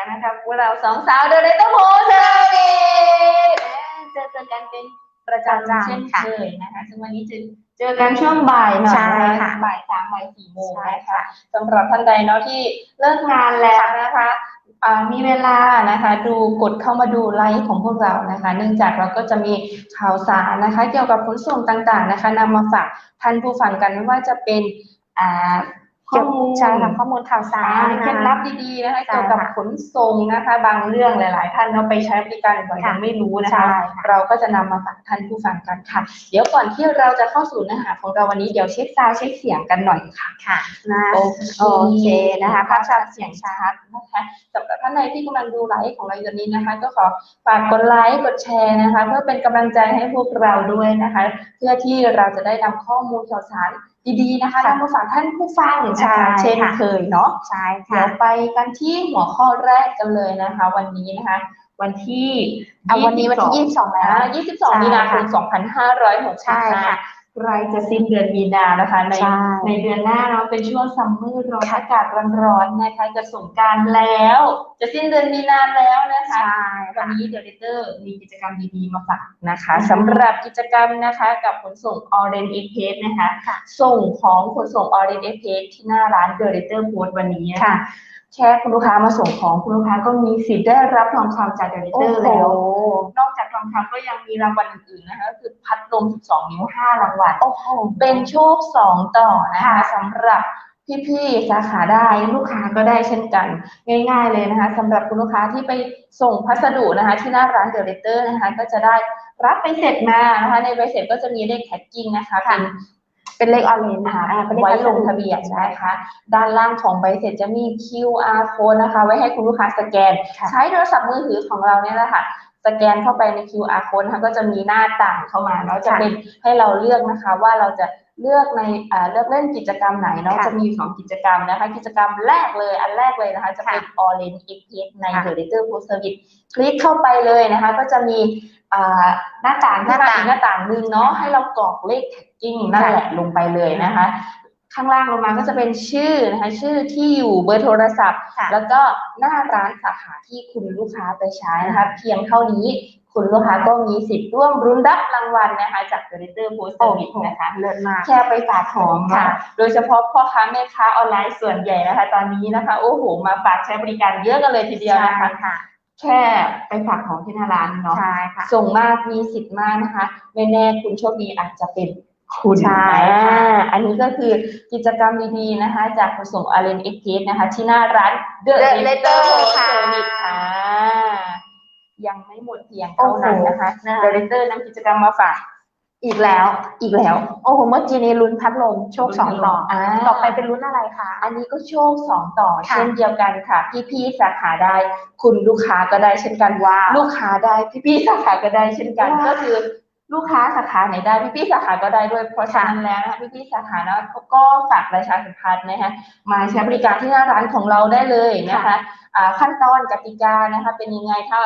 อีกแล้วนะคะพวกเราสองสาวเดินในต้องโฮเซอร์วิสเจอเจอกันเป็นประจำเช่นเคยนะคะซึ่งวันนี้จะเจอกันช่วงบ่ายหน่อยใช่นะค่ะคะบ่ายสามบ่ายสี่โมงใช่นะคะค่ะสำหรับท่านใดเนาะที่เลิกงานแล้วนะคะอ่ามีเวลานะคะดูกดเข้ามาดูไลฟ์ของพวกเรานะคะ เนื่องจากเราก็จะมีข่าวสารนะคะ เกี่ยวกับขนส่งต่างๆนะคะนำมาฝากท่านผู้ฟังกันไม่ว่าจะเป็นอ่า ข้อมูลใช่ค่ะข้อมูลข่าวสาอ่ารเคล็ดลับดีๆนะคะใช่เกี่ยวกับค่ะขนส่งนะคะ บางเรื่องหลาย ๆ ท่านเราไปใช้บริการบ่อยๆค่ะยังไม่รู้นะใช่คะค่ะเราก็จะนำมาฝากท่านผู้ฟังกันค่ะ เดี๋ยวก่อนที่เราจะเข้าสู่เนื้อหาของเราวันนี้เดี๋ยวเช็คซาวด์เช็คเสียงกันหน่อยค่ะค่ะนะโอโอเคนะคะภาพชัดเสียงชัดนะคะสำหรับท่านใดที่กำลังดูไลฟ์ของเราอยู่ตอนนี้นะคะ ก็ขอฝากกดไลค์กดแชร์นะคะ เพื่อเป็นกำลังใจให้พวกเราด้วยนะคะ เพื่อที่เราจะได้นำข้อมูลข่าวสารดีๆนะคะค่ะนำมาฝากท่านผู้ฟังนะใช่คะเช่นค่ะเคยเนาะใช่เดี๋ค่ะยวไปกันที่หัวข้อแรกกันเลยนะคะ วันนี้นะคะ วันที่เอาวันนี้วันที่ยี่สิบสองแล้วอ่า22 มีนาคมใช่ค่ะ2565 ใกล้จะสิ้นเดือนมีนานะคะ ในใช่ ในเดือนหน้าเนาะเป็นช่วงซัมเมอร์ร้อนอากาศร้อนๆนะคะจะสงกรารแล้ว จะสิ้นเดือนมีนาแล้วนะคะใช่วันค่ะนี้เดลิเตอร์มีกิจกรรมดีๆมาฝากนะคะอือฮึสำหรับกิจกรรมนะคะกับขนส่ง Orange Express นะคะ ค่ะ ส่งของขนส่ง Orange Express ที่หน้าร้านเดลิเตอร์โพสวันนี้นะคะค่ะ แค่คุณลูกค้ามาส่งของคุณลูกค้าก็มีสิทธิ์ได้รับทองคำจากเดลิเตโอ้อร์โหแล้ว นอกจากทองคำก็ยังมีรางวัลอื่นๆนะคะก็คือพัดลม 12 นิ้ว 5 รางวัลโอ้โหเป็นโชคสองต่อนะคะค่ะสำหรับพี่ๆสาขาได้ลูกค้าก็ได้เช่นกัน ง่าย ๆเลยนะคะสำหรับคุณลูกค้าที่ไปส่งพัสดุนะคะ ที่หน้าร้านเดอะเรเตอร์นะคะ ก็จะได้รับไปเสร็จมานะคะในใบเสร็จก็จะมีเลขแท็กกิ้งนะคะเป็น เป็นเลขออเรนจ์ค่ะอ่าเป็นเลขไว้พัสลดุงทะเบียนนะคะ ด้านล่างของใบเสร็จจะมี QR code นะคะ ไว้ให้คุณลูกค้าสแกนค่ะใช้โทรศัพท์มือถือของเราเนี่ยแหละค่ะสแกนเข้าไปใน QR code นะคะก็จะมีหน้าต่างเข้ามาเนาะจะค่ะเป็นให้เราเลือกนะคะว่าเราจะ เลือกในอ่าเลือกเล่นกิจกรรมไหนเนาะค่ะจะมีอยู่สองกิจกรรมนะคะ กิจกรรมแรกเลยอันแรกเลยนะคะ จะเป็น Orange Express ในค่ะ The Letter Post Service คลิกเข้าไปเลยนะคะ ก็จะมีอ่าหน้าต่างที่หน้ามาต่างอีกหน้าต่างหนึ่งเนาะให้เรากรอกเลขแท็กกิ้งนั่นค่ะแหละลงไปเลยนะคะ ข้างล่างลงมาก็จะเป็นชื่อนะคะชื่อที่อยู่เบอร์โทรศัพท์ค่ะแล้วก็หน้าร้านสาขาที่คุณลูกค้าไปใช้นะคะ เพียงเท่านี้ คุณลูกค้าก็มีสิทธิ์ร่วมรุ้นรับรางวัลนะคะ จาก The Letter Post โอ้ Service โหนะคะเลิศมากแค่ไปฝากของค่ะค่ะ โดยเฉพาะพ่อค้าแม่ค้าออนไลน์ส่วนใหญ่นะคะ ตอนนี้นะคะ โอ้โห มาฝากใช้บริการเยอะกันเลยทีเดียวนะคะค่ะแค่ไปฝากของที่หน้าร้านเนาะใช่ค่ะส่งมากมีสิทธิ์มากนะคะไม่แน่คุณโชคดีอาจจะเป็นคุณใช่ค่ะอ่าอันนี้ก็คือกิจกรรมดีๆนะคะ จากขนส่งอารีนเอ็กเพสนะคะ ที่หน้าร้าน The The Letter Letter Post ค่ะ Service ค่ะ ยังไม่หมดเพียงเท่านั้นนะคะโอ้โหนะคะ The Letter นำกิจกรรมมาฝากอีกแล้วอีกแล้ว โอ้โหเมื่อกี้นี้ลุ้นพัดลมโชคสองต่ออาต่อไปเป็นลุ้นอะไรคะอันนี้ก็โชคสองต่อค่ะเช่นเดียวกันค่ะ พี่ๆสาขาได้ คุณลูกค้าก็ได้เช่นกันว้าวลูกค้าได้พี่ๆสาขาก็ได้เช่นกันว้าวก็คือลูกค้าสาขาไหนได้พี่ๆสาขาก็ได้ด้วยเพราะฉะนั้นแล้วนะคะพี่ๆสาขาแล้วเขาก็ฝากประชาสัมพันธ์นะคะมาใช้บริการที่หน้าร้านของเราได้เลยนะคะอ่าขั้นตอนกติกานะคะเป็นยังไงถ้า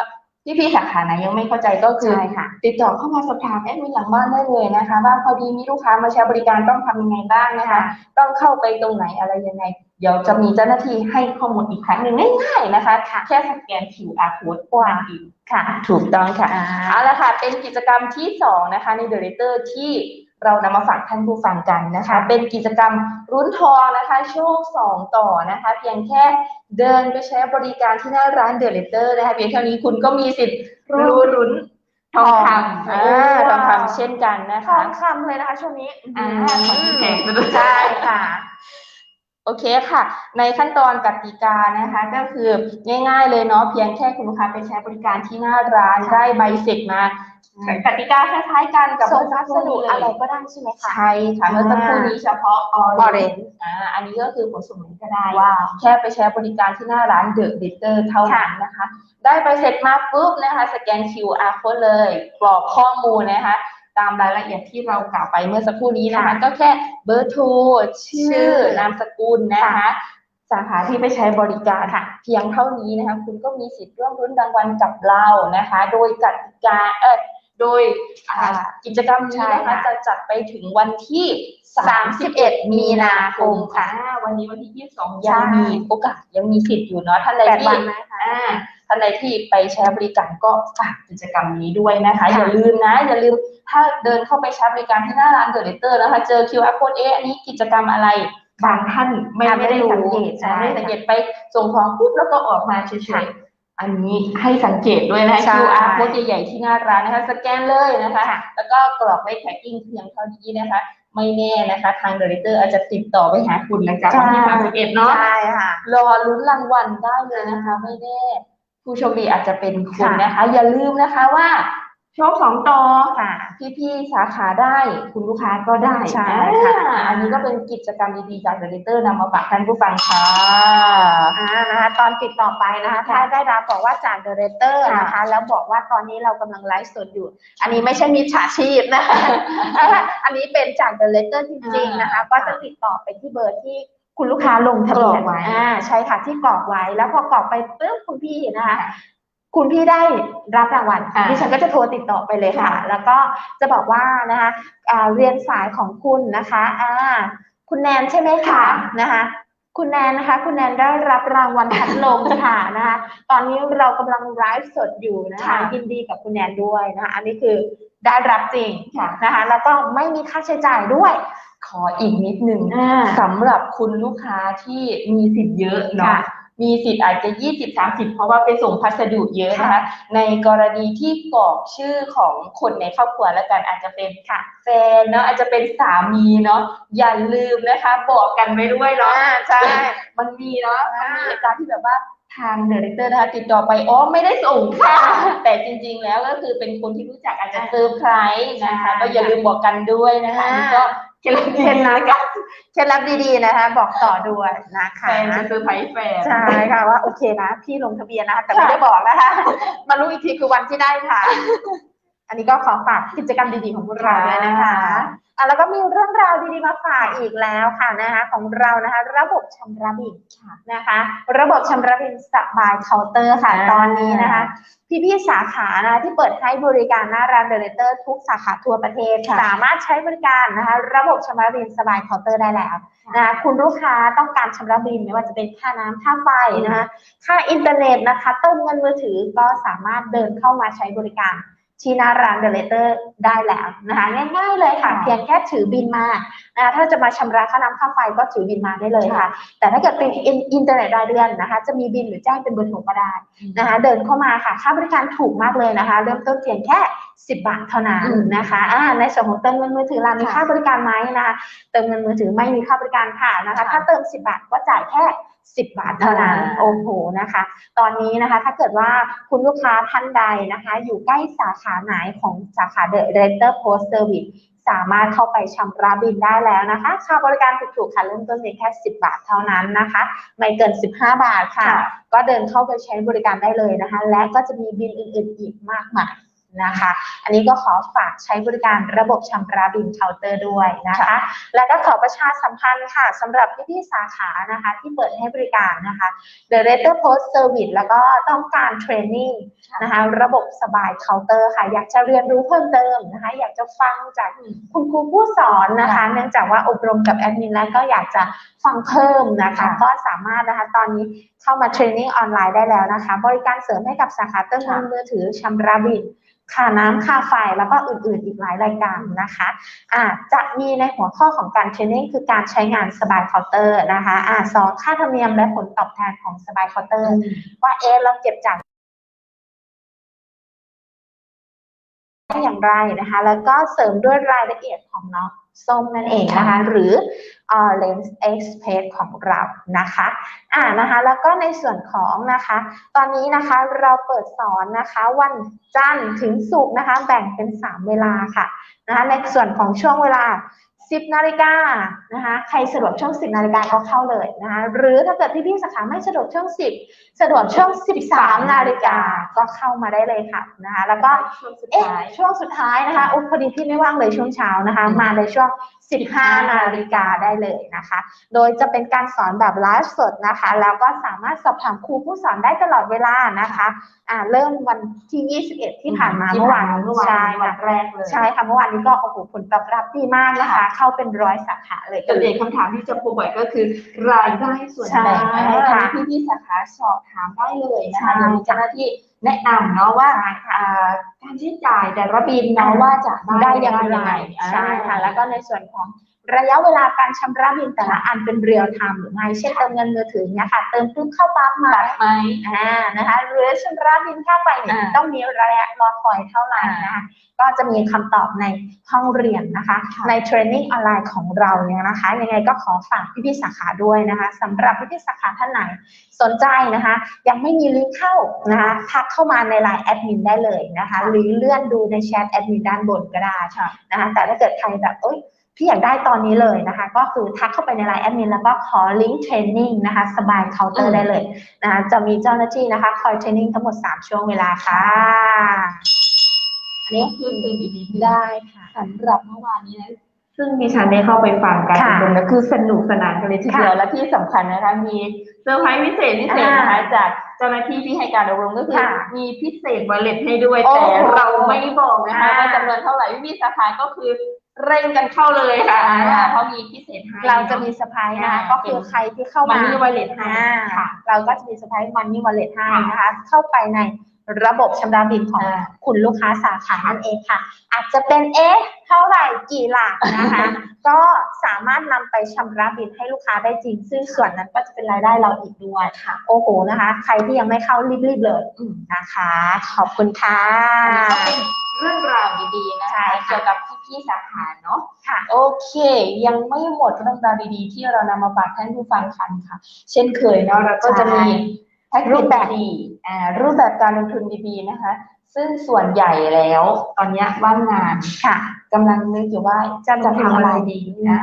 พี่ๆสาขาไหนยังไม่เข้าใจก็คือใช่ค่ะติดต่อเข้ามาสอบถามแอดมินหลังบ้านได้เลยนะคะว่าพอดีมีลูกค้ามาใช้บริการต้องทำยังไงบ้างนะคะ ต้องเข้าไปตรงไหนอะไรยังไง เดี๋ยวจะมีเจ้าหน้าที่ให้ข้อมูลอีกครั้งหนึ่งง่ายๆนะคะแค่สแกน QR code กว้างอีกค่ะ ถูกต้องค่ะอ่าเอาละค่ะเป็นกิจกรรมที่สองนะคะใน The Letter ที่เรานำมาฝากท่านผู้ฟังกันนะคะค่ะเป็นกิจกรรมรุ้นทองนะคะโชคสองต่อนะคะ เพียงแค่เดินไปใช้บริการที่หน้าร้าน The Letter นะคะเพียงเท่านี้คุณก็มีสิทธิ์รู้รุ้นทองคำอ่าทองคำเช่นกันนะทอคะงคำเลยนะคะช่วงนี้อ่าขอบคุณแขกด้วยใช่ค่ะโอเคค่ะ ในขั้นตอนกติกานะคะ ก็คือง่าย ๆ เลยเนาะเพียงแค่คุณลูกค้าไปใช้บริการที่หน้าร้านค่ะได้ใบเสร็จมา กติกาคล้ายๆกันกับส่งเมื่อพัสักสครู่ดุนี้อะไรเลยก็ได้ใช่ไหมคะใช่ค่ะเมื่อสักครู่นี้เฉพาะออ Orange อ่าอันนี้ก็คือขนส่งไหนก็ได้ว้าวแค่ไปใช้บริการที่หน้าร้านเดอะดิเตอร์เท่านั้นนะคะ ได้ใบเสร็จมาปุ๊บนะคะ สแกน QR code เลยกรอกข้อมูลนะคะตามรายละเอียดที่เรากล่าวไปเมื่อสักครู่นี้นะคะค่ะก็แค่เบอร์โทรชื่ชื่ออนามสกุลนะคะสาขาที่ไปใช้บริการค่ะ เพียงเท่านี้นะคะ คุณก็มีสิทธิ์ร่วมรุ้นรางวัลกับเรานะคะ โดยกติกาเออ โดยอ่าค่ะ กิจกรรมนี้นะคะใช่ค่ะ จะจัดไปถึงวันที่ 31 มีนาคมค่ะวันนี้วันที่ 22 ยังใช่มีโอกาสยังมีสิทธิ์อยู่เนาะท่านใดแปดที่วันนะคะ อ่าท่านใดที่ไปใช้บริการก็ฝากกิจกรรมนี้ด้วยนะคะ ค่ะ อย่าลืมนะ อย่าลืมถ้าเดินเข้าไปใช้บริการที่หน้าร้านเดอะเลเตอร์นะคะเจอ QR code เอ๊ะอันนี้กิจกรรมอะไร บางท่านไม่อ่าไม่ได้ไม่รู้สังเกตใช่นะไม่ได้สังเกตไปส่งของปุ๊บแล้วก็ออกมาเฉค่ะยๆ อันนี้ให้สังเกตด้วยนะคะใช่ QR code ใหญ่ๆที่หน้าร้านนะคะ สแกนเลยนะคะค่ะแล้วก็กรอกไว้แท็กกิ้งเพียงเท่านี้นะคะ ไม่แน่นะคะ ทางเดอะเลเตอร์อาจจะติดต่อไปหาคุณหลังจากวันที่ใช่31เนาะใช่ค่ะรอลุ้นรางวัลได้เลยนะคะ ไม่แน่ ผู้โชคดีอาจจะเป็นคุณค่ะนะคะ อย่าลืมนะคะว่า โชคสองต่อค่ะ พี่ๆสาขาได้คุณลูกค้าก็ได้ใช่ค่ะอ่าอันนี้ก็เป็นกิจกรรมดีๆจากเดลิเตอร์นำมาฝากท่านผู้ฟังค่ะอ่านะคะตอนปิดต่อไปนะคะถ้าได้รับบอกว่าจากเดเรเตอร์ค่ะนะคะ แล้วบอกว่าตอนนี้เรากำลังไลฟ์สดอยู่ อันนี้ไม่ใช่มิจฉาชีพนะคะอันนี้เป็นจากเดเรเตอร์จริงๆนะคะ ก็จะติดต่อไปที่เบอร์ที่คุณลูกค้าลงทะเบียนกรอกไว้อ่าใช่ค่ะที่กรอกไว้ แล้วพอกรอกไปปุ๊บคุณพี่นะคะ คุณพี่ได้รับรางวัลอ่าดิฉันก็จะโทรติดต่อไปเลยค่ะค่ะแล้วก็จะบอกว่านะคะอ่าเรียนสายของคุณนะคะอ่าคุณแนนใช่ไหมคะนะคะคุณแนนนะคะ คุณแนนได้รับรางวัลพัดลมค่ะนะคะ ตอนนี้เรากำลังไลฟ์สดอยู่นะคะค่ะยินดีกับคุณแนนด้วยนะคะ อันนี้คือได้รับจริงค่ะนะคะ แล้วก็ไม่มีค่าใช้จ่ายด้วย ขออีกนิดนึงอ่าสำหรับคุณลูกค้าที่มีสิทธิ์เยอะเนาะค่ะ มีสิทธิ์อาจจะ 20 30 เพราะว่าไปส่งพัสดุเยอะนะคะค่ะในกรณีที่กรอกชื่อของคนในครอบครัวแล้วกันอาจจะเป็นค่ะแฟนเนาะอาจจะเป็นสามีเนาะอย่าลืมนะคะ บอกกันไว้ด้วยเนาะอ่าใช่มันมีเนาะมันมีอ่าเหตุการณ์ที่แบบว่าทางเดเรคเตอร์นะคะติดต่อไปอ๋อไม่ได้ส่งค่ะ แต่จริงๆแล้วก็คือเป็นคนที่รู้จักอาจจะเซอร์ไพรส์นะคะใช่ก็อย่าลืมบอกกันด้วยนะคะอันนี่ก็ เคล็ดลับเคล็ดลับเคล็ดลับดีๆนะคะ บอกต่อด้วยนะแฟคะนจะเซอร์ไพรส์แฟน ใช่ค่ะว่าโอเคนะ พี่ลงทะเบียนนะคะแต่ไม่ได้บอกนะคะมารู้อีกทีคือวันที่ได้ค่ะอั นนี้ก็ขอฝากกิจกรรมดีๆของพวกเราเลยนะคะค่ะอะแล้วก็มีเรื่องราวดีๆมาฝากอีกแล้วค่ะนะคะของเรานะคะ ระบบชำระบินนะคะ ระบบชำระบินสบายเคาน์เตอร์ค่ะอ่าตอนนี้นะคะ พี่ๆสาขานะคะที่เปิดให้บริการหน้าร้านเดลิเตอร์ทุกสาขาทั่วประเทศค่ะสามารถใช้บริการนะคะ ระบบชำระบินสบายเคาน์เตอร์ได้แล้วนะคะคุณลูกค้าต้องการชำระบินไม่ว่าจะเป็นค่าน้ำค่าไฟนะคะค่าอินเทอร์เน็ตนะคะเติมเงินมือถือก็สามารถเดินเข้ามาใช้บริการ ที่หน้าร้านเดลเตอร์ได้แล้วนะคะง่ายๆเลยค่ะค่ะเพียงแค่ถือบินมานะคะถ้าจะมาชำระค่าน้ำค่าไฟก็ถือบินมาได้เลยค่ะ แต่ถ้าเกิดเป็นอินเทอร์เน็ตรายเดือนนะคะ จะมีบินหรือแจ้งเป็นเบอร์โทรก็ได้นะคะ เดินเข้ามาค่ะค่าบริการถูกมากเลยนะคะ เริ่มต้นเพียงแค่10 บาทเท่านั้นอืมนะคะอ่าในส่วนของเติมเงินมือถือเรามีค่ะค่าบริการไหมนะคะเติมเงินมือถือไม่มีค่าบริการค่ะนะคะค่ะถ้าเติม 10 บาทก็จ่ายแค่ 10 บาทเท่านั้นอ่าโอ้โหนะคะ ตอนนี้นะคะถ้าเกิดว่าคุณลูกค้าท่านใดนะคะ อยู่ใกล้สาขาไหนของสาขา The Director Post Service สามารถเข้าไปชำระบินได้แล้วนะคะ ค่าบริการถูกๆค่ะเริ่มต้นเพียงแค่ 10 บาทเท่านั้นนะคะ ไม่เกิน 15 บาทค่ะค่ะก็เดินเข้าไปใช้บริการได้เลยนะคะ และก็จะมีบินอื่นๆอีกมากมาย นะคะ อันนี้ก็ขอฝากใช้บริการระบบชำระบินเคาน์เตอร์ด้วยนะคะ และก็ขอประชาสัมพันธ์ค่ะสำหรับพี่ๆสาขานะคะที่เปิดให้บริการนะคะ The r a t e r Post Service แล้วก็ต้องการเทรนนิ่งนะคะระบบสบายเคาน์เตอร์ค่ะ อยากจะเรียนรู้เพิ่มเติมนะคะ อยากจะฟังจากคุณครูผู้สอนนะคะค่ะเนื่องจากว่าอบรมกับแอดมินแล้วก็อยากจะฟังเพิ่มนะคะค่ะก็สามารถนะคะตอนนี้เข้ามาเทรนนิ่งออนไลน์ได้แล้วนะคะ บริการเสริมให้กับสาขาเติมเงินค่ะมือถือชำระบิน ค่าน้ำค่าไฟแล้วก็อื่นๆอีกหลายรายการนะคะอ่าจะมีในหัวข้อของการเทรนนิ่งคือการใช้งานสบายเคาน์เตอร์นะคะอ่าสองค่าธรรมเนียมและผลตอบแทนของสบายเคาน์เตอร์ ว่าเอ๊ะเราเก็บจากได้อย่างไรนะคะ แล้วก็เสริมด้วยรายละเอียดของน้อง ส้มนั่นเองนะคะ หรือเอ่อ Lens Express ของเรานะคะอ่านะคะ แล้วก็ในส่วนของนะคะ ตอนนี้นะคะเราเปิดสอนนะคะ วันจันทร์ถึงศุกร์นะคะ แบ่งเป็น 3 เวลาค่ะนะคะ ในส่วนของช่วงเวลา 10นาฬิกานะคะใครสะดวกช่วง 10นาฬิกาก็เข้าเลยนะคะหรือถ้าเกิดพี่ๆสาขาไม่สะดวกช่วง 10 สะดวกช่วง 13นาฬิกาก็เข้ามาได้เลยค่ะนะคะแล้วก็ช่วงสุดเอ๊ะท้ายช่วงสุดท้ายนะคะอุ๊ยพอดีพี่ไม่ว่างเลยช่วงเช้านะคะอืมมาในช่วง 15นาฬิกาได้เลยนะคะ โดยจะเป็นการสอนแบบไลฟ์สดนะคะ แล้วก็สามารถสอบถามครูผู้สอนได้ตลอดเวลานะคะอ่าเริ่มวันที่ 21 ที่ผ่านมาที่เมื่อวานเมื่อวานใช่วัค่ะนแรกเลยใช่ค่ะเมื่อวานนี้ก็โอ้โหผลตอบรับดีมากนะคะค่ะเข้าเป็นร้อยสาขาเลยประเด็นคำถามที่จะปูบ่อยก็คือ รายได้ส่วนแบ่งใช่อะไรค่ะที่พี่ๆสาขาสอบถามได้เลยนะใช่คะเดี๋ยวมีเจ้าหน้าที่แนะนำเนาะว่าใช่ค่ะอ่าการใช้จ่ายแต่ละบินเนาะว่าจะได้ได้ยัยังงไงไงใช่ค่ะแล้วก็ในส่วนของ ระยะเวลาการชำระบินแต่ละอันเป็นเรียลไทม์หรือไม่เช่นเติมเงินมือถือเนี่ยค่ะ เติมปุ๊บเข้าปั๊บมาตัดไหมอ่านะคะหรือชำระบินค่าไฟเนี่ยอ่าต้องมีระยะรอคอยเท่าไหร่นะคะก็จะมีคำตอบในห้องเรียนนะคะค่ะในเทรนนิ่งออนไลน์ของเราเนี่ยนะคะ ยังไงก็ขอฝากพี่ๆสาขาด้วยนะคะสำหรับพี่ๆสาขาท่านไหนสนใจนะคะ ยังไม่มีลิงก์เข้านะคะทักเข้ามาในไลน์แอดมินได้เลยนะคะ หรือเลื่อนดูในแชทแอดมินด้านบนก็ได้ค่ะนะคะแต่ถ้าเกิดใครแบบเอ้ย พี่อยากได้ตอนนี้เลยนะคะ ก็คือทักเข้าไปในไลน์แอดมินแล้วก็ขอลิงก์เทรนนิ่งนะคะสบายเคาน์เตออืร์มได้เลยนะคะจะมีเจ้าหน้าที่นะคะ คอยเทรนนิ่งทั้งหมด 3 ช่วงเวลาค่ะอันนี้คือคืออีกนิดนึงได้ค่ะสำหรับเมื่อวานนี้นะซึ่งดิฉันได้เข้าไปฟังการค่ะอบรมแล้วคือสนุกสนานกันเลยทีเดียวค่ะและที่สำคัญนะคะมีเซอร์ไพรส์พิเศษพิเศษนะคะอ่าจากเจ้าหน้าที่ที่ให้การอบรมก็คือค่ะมีพิเศษวอลเล็ตให้ด้วยโอ้แต่โหเราไม่บอกนะคะอ่าว่าจำนวนเท่าไหร่พี่ๆสาขาก็คือ เร่งกันเข้าเลยค่ะอ่าอ่าเพราะมีพิเศษให้เราจะมีเซอร์ไพรส์นะคะอ่าก็คือใครที่เข้ามันมามีวอลเล็ตให้อ่าค่ะเราก็จะมีเซอร์ไพรส์มันนี่วอลเล็ตให้ค่ะนะคะ เข้าไปใน ระบบชำระบินของอ่าคุณลูกค้าสาขานั่นเองค่ะ อาจจะเป็นเอ๊ะเท่าไหร่กี่หลักนะคะ ก็สามารถนำไปชำระบินให้ลูกค้าได้จริง ซึ่งส่วนนั้นก็จะเป็นรายได้เราอีกด้วยค่ะ โอ้โหนะคะ ใครที่ยังไม่เข้ารีบๆเลยอืมนะคะ ขอบคุณค่ะอันนี้ก็เป็นเรื่องราวดีๆนะใช่คะค่ะเกี่ยวกับพี่ๆสาขาเนาะค่ะ โอเค ยังไม่หมดเรื่องราวดีๆที่เรานำมาฝากท่านผู้ฟังกันค่ะ เช่นเคยเนาะเราก็จะมี แพ็กเกรูจปแบบดีๆอ่ารูปแบบการลงทุนดีๆนะคะ ซึ่งส่วนใหญ่แล้วตอนเนี้ยว่างงานค่ะ กำลังนึกอยู่ว่าจะจะจะทำทำอะอะไรไรดีอ่า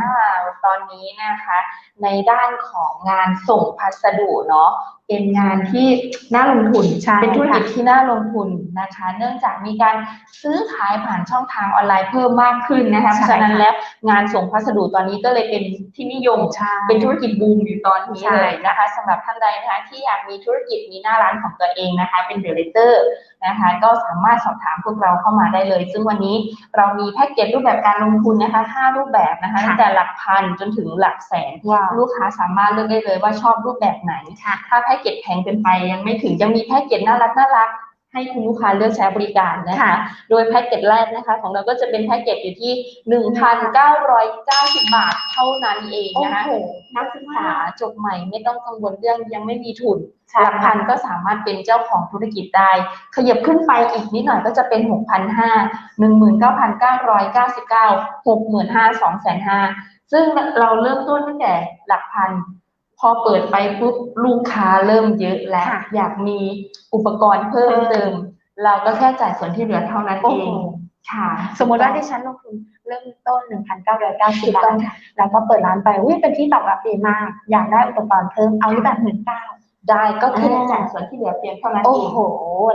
ตอนนี้นะคะ ในด้านของงานส่งพัสดุเนาะเป็นงานที่น่าลงทุนใช่เป็นธุรกิจค่ะที่น่าลงทุนนะคะ เนื่องจากมีการซื้อขายผ่านช่องทางออนไลน์เพิ่มมากขึ้นนะคะเพใช่ราะฉะนั้นค่ะแล้วงานส่งพัสดุตอนนี้ก็เลยเป็นที่นิยมใช่เป็นธุรกิจบูมอยู่ตอนนี้ใช่เลยนะคะสำหรับท่านใดนะคะที่อยากมีธุรกิจมีหน้าร้านของตัวเองนะคะ เป็นเดลิเตอร์ นะคะก็สามารถสอบถามพวกเราเข้ามาได้เลย ซึ่งวันนี้เรามีแพ็กเกจรูปแบบการลงทุนนะคะห้ารูปแบบนะคะค่ะตั้งแต่หลักพันจนถึงหลักแสนว้าวลูกค้าสามารถเลือกได้เลยว่าชอบรูปแบบไหนค่ะถ้าแพ็กเกจแพงเกินไปยังไม่ถึงยังมีแพ็กเกจน่ารักน่ารัก ให้คุณลูกค้าเลือกใช้บริการนะคะค่ะโดยแพ็กเกจแรกนะคะ ของเราก็จะเป็นแพ็กเกจอยู่ที่ 1,990 บาทเท่านั้นเองโอ้นะคะโหนักศึกษาจบใหม่ไม่ต้องกังวลเรื่องยังไม่มีทุนใช่หลักพันก็สามารถเป็นเจ้าของธุรกิจได้ ขยับขึ้นไปอีกนิดหน่อยก็จะเป็น 6,500 19,999 65,000 2,500ซึ่งเราเริ่มต้นตั้งแต่หลักพัน พอเปิดไปปุ๊บลูกค้าเริ่มเยอะแล้วค่ะอยากมีอุปกรณ์เพิ่มเติม เราก็แค่จ่ายส่วนที่เหลือเท่านั้นโอ้เอโหงค่ะ สมมติว่าที่ฉันลงทุนเริ่มต้น 1,990ถูกบาต้องทค่ะแล้วก็เปิดร้านไปวิเป็นที่ตอบรับดีมาก อยากได้อุปกรณ์เพิ่มเอารูปแบบหมื่นเก้า ได้ก็แค่อ่าจ่ายส่วนที่เหลือเพียงเท่านั้นโอ้เองโห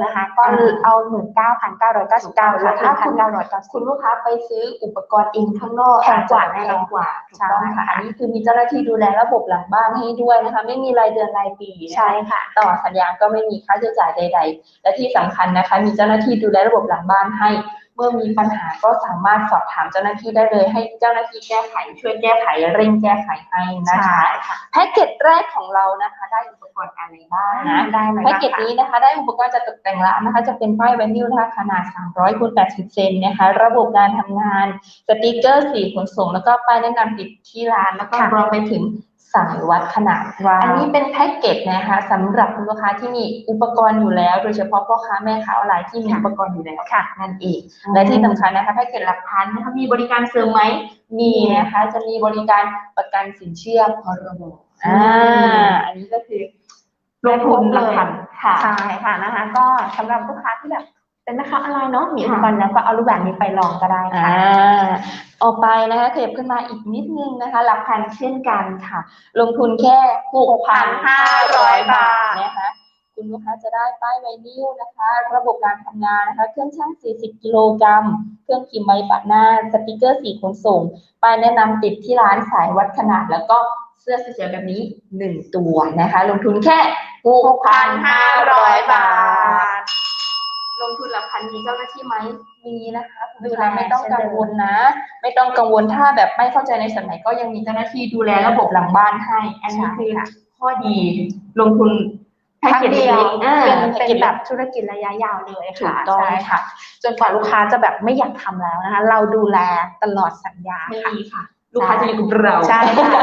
นะคะ ก็อ่าเอาหมื่นเก้าพันเก้าร้อยเก้าสิบเก้าลดถ้าห้าคุพันณเก้าร้อยเก้าสิบคุณลูกค้าไปซื้ออุปกรณ์เองข้างนอกแพงกว่าอจจะแน่แพนอนงกว่าถูกใช่ต้องค่ะอันนี้คือมีเจ้าหน้าที่ดูแลระบบหลังบ้านให้ด้วยนะคะ ไม่มีรายเดือนรายปีนะคะใช่ค่ะ ต่อสัญญาก็ไม่มีค่าใช้จ่ายใด ๆ และที่สำคัญนะคะ มีเจ้าหน้าที่ดูแลระบบหลังบ้านให้ เมื่อมีปัญหาก็สามารถสอบถามเจ้าหน้าที่ได้เลย ให้เจ้าหน้าที่แก้ไขช่วยแก้ไขเร่งแก้ไขให้นะคะค่ะแพ็กเกจแรกของเรานะคะ ได้อุปกรณ์อะไรบ้างนะได้ไหมแพ็กเกจนี้นะคะ ได้อุปกรณ์จัดตกแต่งร้านนะคะ จะเป็นป้ายแวนิลนะคะขนาด 300คูณ80 เซนนะคะ ระบบการทำงานสติกเกอร์สีขนส่ง แล้วก็ป้ายแนะนำติดที่ร้านแล้วก็ค่ะรวมไปถึง สายวัดขนาดว้าวอันนี้เป็นแพ็กเกจนะคะสำหรับคุณลูกค้าที่มีอุปกรณ์อยู่แล้ว โดยเฉพาะพ่อค้าแม่ค้าออนไลน์ที่มีค่ะอุปกรณ์อยู่แล้วค่ะนั่นเองและที่สำคัญนะคะแพ็กเกจหลักพันนะคะมีบริการเสริมไหมมีนะคะจะมีบริการประกันสินเชื่อพรบอ่าอันนี้ก็คือลงทุนหลักพันค่ะใช่ค่ะนะคะ ก็สำหรับลูกค้าที่แบบ เป็นแม่ค้าออนไลน์เนาะมีอุปกรณ์แล้วก็เอารูปแบบนี้ไปลองก็ได้อ่าค่ะออกไปนะคะขยับขึ้นมาอีกนิดนึงนะคะ หลักพันเช่นกันค่ะ ลงทุนแค่6,500บาทนะคะคุณลูกค้าจะได้ป้ายไวนิลนะคะ ระบบการทำงานนะคะ เครื่องชั่ง40 กิโลกรัม เครื่องพิมพ์ใบปะหน้า สติกเกอร์สีขนส่ง ป้ายแนะนำติดที่ร้านสายวัดขนาด แล้วก็เสื้อสวยๆแบบนี้ 1 ตัวนะคะ ลงทุนแค่ 6,500 บาทท ลงทุนหลักพันมีเจ้าหน้าที่ไหมมีนะคะดูใช่แลไม่ต้องเช่นเดิมกังวลนะ ไม่ต้องกังวลถ้าแบบไม่เข้าใจในส่วนไหนก็ยังมีเจ้าหน้าที่ดูแลระบบหลังบ้านให้ อันนี้คือข้อดีลงทุนแพ็กครั้งเกจเดียวเล็กๆอ่าเป็นพ็กเป็นกจแบบธุรกิจระยะยาวเลยถูค่ะกต้องใช่ค่ะ จนกว่าลูกค้าจะแบบไม่อยากทำแล้วนะคะ เราดูแลตลอดสัญญาไม่ค่ะมีค่ะ ลูกค้าจะอยู่กับเราใช่ค่ะ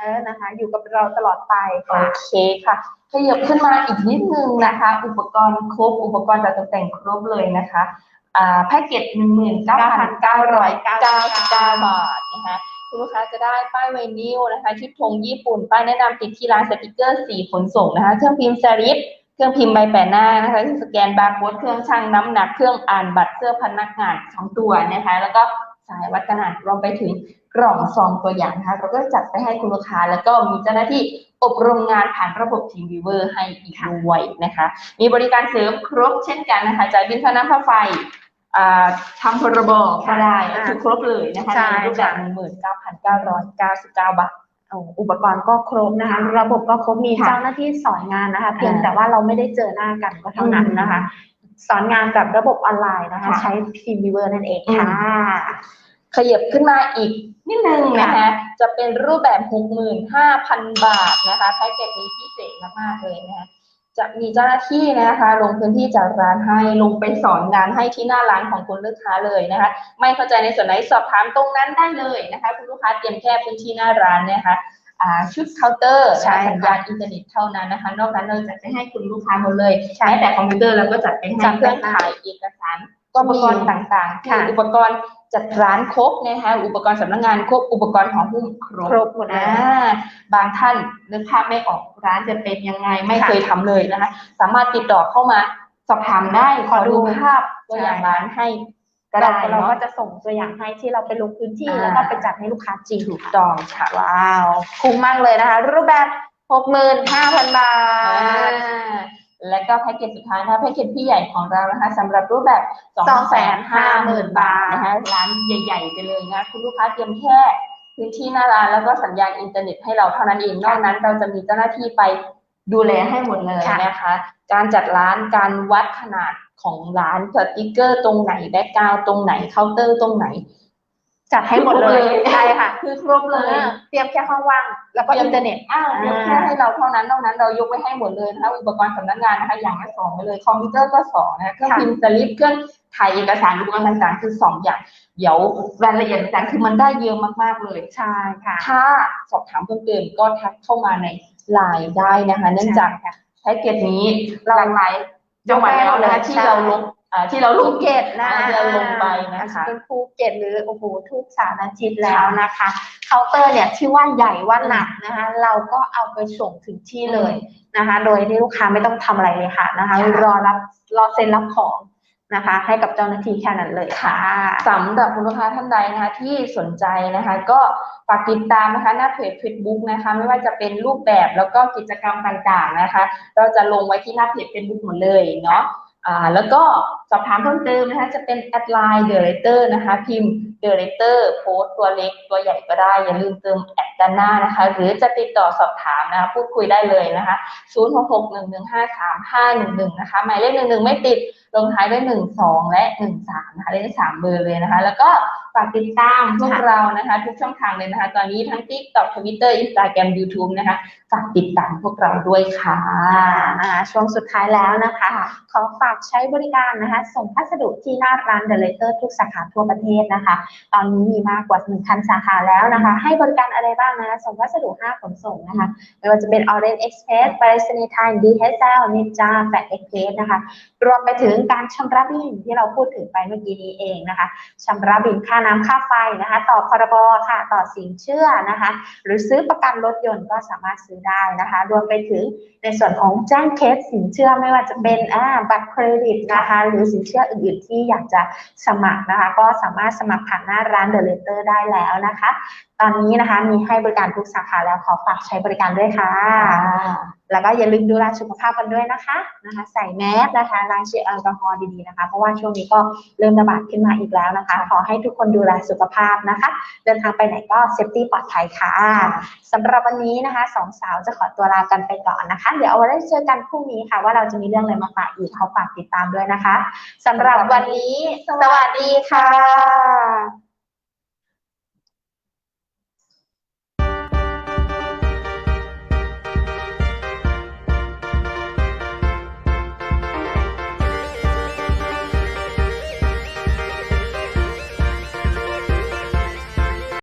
เออนะคะ อยู่กับเราตลอดไปโอเคค่ะขยับขึ้นมาอีกนิดนึงนะคะ อุปกรณ์ครบ อุปกรณ์จัดตกแต่งครบเลยนะคะแพ็กเกจหนึ่งหมื่นเก้าพันเก้าร้อยเก้าสิบเก้าบาทนะคะคุณลูกค้าจะได้ป้ายไวนิลนะคะชุดธงญี่ปุ่น ป้ายแนะนำติดที่ร้านสติกเกอร์สีขนส่งนะคะ เครื่องพิมพ์สลิปเครื่องพิมพ์ใบแปะหน้านะคะที่สแกนบาร์โค้ดเครื่องชั่งน้ำหนักเครื่องอ่านบัตรเสื้อพนักงานสองตัวนะคะ แล้วก็ สายวัดขนาดรวมไปถึงกล่องซองตัวอย่างนะคะเราก็จัดไปให้คุณลูกค้า แล้วก็มีเจ้าหน้าที่อบรมงานผ่านระบบทีมวิเวอร์ให้อีกด้วยนะคะ มีบริการเสริมครบเช่นกันนะคะจ่ายบินค่าน้ำค่าไฟอ่าทำพรบก็ได้อ่าคือครบเลยนะคะใช่ในรูปแบบหนึ่งหมื่นเก้าพันเก้าร้อยเก้าสิบเก้าบาทโอ้อุปกรณ์ก็ครบนะคะ ระบบก็ครบมีค่ะเจ้าหน้าที่สอนงานนะคะ เพียงอ่าแต่ว่าเราไม่ได้เจอหน้ากันก็เท่านั้นนะคะ สอนงานกับระบบออนไลน์นะคะค่ะใช้ทีมวิเวอร์นั่นเองค่ะ ขยับขึ้นมาอีกนิดนึงนะคะ จะเป็นรูปแบบ 65,000 บาทนะคะแพ็กเกจนี้พิเศษมากๆเลยนะคะจะมีเจ้าหน้าที่นะคะ ลงพื้นที่จัดร้านให้ลงไปสอนงานให้ที่หน้าร้านของคุณลูกค้าเลยนะคะ ไม่เข้าใจในส่วนไหนสอบถามตรงนั้นได้เลยนะคะ คุณลูกค้าเตรียมแค่พื้นที่หน้าร้านนะคะอ่า ชุดเคาน์เตอร์ใช่นะคะค่ะสัญญาณอินเทอร์เน็ตเท่านั้นนะคะ นอกนั้นเราจัดไปให้คุณลูกค้าหมดเลยใช่แม้แต่คอมพิวเตอร์เราก็จัดไปให้จัดไปเครื่องถ่ายเอกสารก็มีอุปกรณ์ต่างๆค่ะคืออุปกรณ์จัดร้านครบนะคะอุปกรณ์สำนักงานครบอุปกรณ์ของหุ้มครบครบหมดเลยอ่าบางท่านนึกภาพไม่ออกร้านจะเป็นยังไงไม่ค่ะเคยทำเลยนะคะ สามารถติดต่อเข้ามาสอบถามได้ขอดูขอดูภาพตัวอย่างใช่ร้านให้ ก็เราได้เราเนาะก็จะส่งตัวอย่างให้ที่เราไปลงพื้นที่อ่าแล้วก็ไปจัดให้ลูกค้าจริงถูกต้องค่ะว้าว คุ้มมากเลยนะคะ รูปแบบหกหมื่นห้าพันบาอ่าทและก็แพ็กเกจสุดท้ายนะคะแพ็กเกจพี่ใหญ่ของเรานะคะสำหรับรูปแบบ250,000 บาทนะคะร้านใหญ่ ๆ ไปเลยนะคุณลูกค้าเตรียมแค่พื้นที่หน้าร้านแล้วก็สัญญาณอินเทอร์เน็ตให้เราเท่านั้นเองนอกนั้นเราจะมีเจ้าหน้าที่ไปดูแลให้หมดเลยค่ะนะคะ การจัดร้านการวัดขนาด ของร้านสติกเกอร์ตรงไหนแบ็กกราวตรงไหนเคาน์เตอร์ตรงไหนจัดให้หมดเลยใช่ค่ะ คือครบเลยเตรียมแค่ห้องว่าง แล้วก็อินเทอร์เน็ตอ่าเดี๋ยวแค่ให้เราเท่านั้นนอกนั้นเรายกไว้ให้หมดเลยนะคะอุปกรณ์สำนักงานนะคะอย่างละสองไปเลยคอมพิวเตอร์ก็สองนะคะเครื่องค่ะพิมพ์สลิปเครื่องถ่ายเอกสารอุปกรณ์ต่างๆคือสองอย่างเดี๋ยวรายละเอียดต่างๆคือมันได้เยอะมากๆเลยใช่ค่ะ ถ้าสอบถามเพิ่มเติมก็ทักเข้ามาในไลน์ได้นะคะ เนื่องจากใช่ค่ะแพ็กเกจนี้หลากหลาย จังหวัดแล้วนะคะใช่ที่เราลงอ่าที่เราลภูงเก็ตนะที่เราลงไปนะคะเป็นภูเก็ตหรือโอ้โหทุกสารทิศแล้วนะคะเคาน์เตอร์เนี่ยที่ว่าใหญ่ว่าหนักนะคะเราก็เอาไปส่งถึงที่เลยนะคะ โดยที่ลูกค้าไม่ต้องทำอะไรเลยค่ะนะคะค่ะรอรับรอเซ็นรับของ นะคะ ให้กับเจ้าหน้าที่แค่นั้นเลยค่ะสำหรับคุณลูกค้าท่านใดนะคะที่สนใจนะคะ ก็ฝากติดตามนะคะหน้าเพจ Facebook นะคะ ไม่ว่าจะเป็นรูปแบบแล้วก็กิจกรรมต่างๆนะคะ เราจะลงไว้ที่หน้าเพจ Facebook หมดเลยเนาะอ่าแล้วก็สอบถามเพิ่มเติมนะคะ จะเป็นแอดไลน์เด e เรเตอร์นะคะ พิมพ์เด e เรเตอร์โพสตัวเล็กตัวใหญ่ก็ได้ อย่าลืมเติมแอด ด้านหน้านะคะ หรือจะติดต่อสอบถามนะคะพูดคุยได้เลยนะคะ0661153511นะคะหมายเลข 11 ไม่ติดลงท้ายด้วย 12 และ 13นะคะได้สามเบอร์เลยนะคะ แล้วก็ฝากติดตามพวกเรานะคะ ทุกช่องทางเลยนะคะ ตอนนี้ทั้ง TikTok Twitter Instagram YouTube นะคะฝากติดตามพวกเราด้วยค่ะช่วงสุดท้ายแล้วนะคะ ขอฝากใช้บริการนะคะ ส่งพัสดุที่หน้าร้านเดลเตอร์ทุกสาขาทั่วประเทศนะคะ ตอนนี้มีมากกว่า1,000สาขาแล้วนะคะ ให้บริการอะไรบ้างนะคะส่งพัสดุ5ขนส่งนะคะไม่ว่าจะเป็น Orange Express ไปรษณีย์ไทย DHL นิจาแฟกเอ็กเพสนะคะรวมไปถึงการชำระบินที่เราพูดถึงไปเมื่อกี้นี้เองนะคะชำระบินค่าน้ำค่าไฟนะคะ ต่อพรบค่ะ ต่อสินเชื่อนะคะ หรือซื้อประกันรถยนต์ก็สามารถซื้อได้นะคะ รวมไปถึงในส่วนของแจ้งเคสสินเชื่อไม่ว่าจะเป็นบัตรเครดิตนะคะ หรือสินเชื่ออื่นๆที่อยากจะสมัครนะคะ ก็สามารถสมัครผ่านหน้าร้านเดลเตอร์ได้แล้วนะคะ ตอนนี้นะคะมีให้บริการทุกสาขาแล้วขอฝากใช้บริการด้วยค่ะค่ะ แล้วก็อย่าลืมดูแลสุขภาพกันด้วยนะคะนะคะ ใส่แมสนะคะล้างเชื้อแอลกอฮอล์ดีๆนะคะ เพราะว่าช่วงนี้ก็เริ่มระบาดขึ้นมาอีกแล้วนะคะ ขอให้ทุกคนดูแลสุขภาพนะคะ เดินทางไปไหนก็เซฟตี้ปลอดภัยค่ะสำหรับวันนี้นะคะสองสาวจะขอตัวลากันไปก่อนนะคะ เดี๋ยวเอาไว้ได้เจอกันพรุ่งนี้ค่ะ ว่าเราจะมีเรื่องอะไรมาฝากอีกเขาฝากติดตามด้วยนะคะสำหรับวันนี้ สวัสดีค่ะ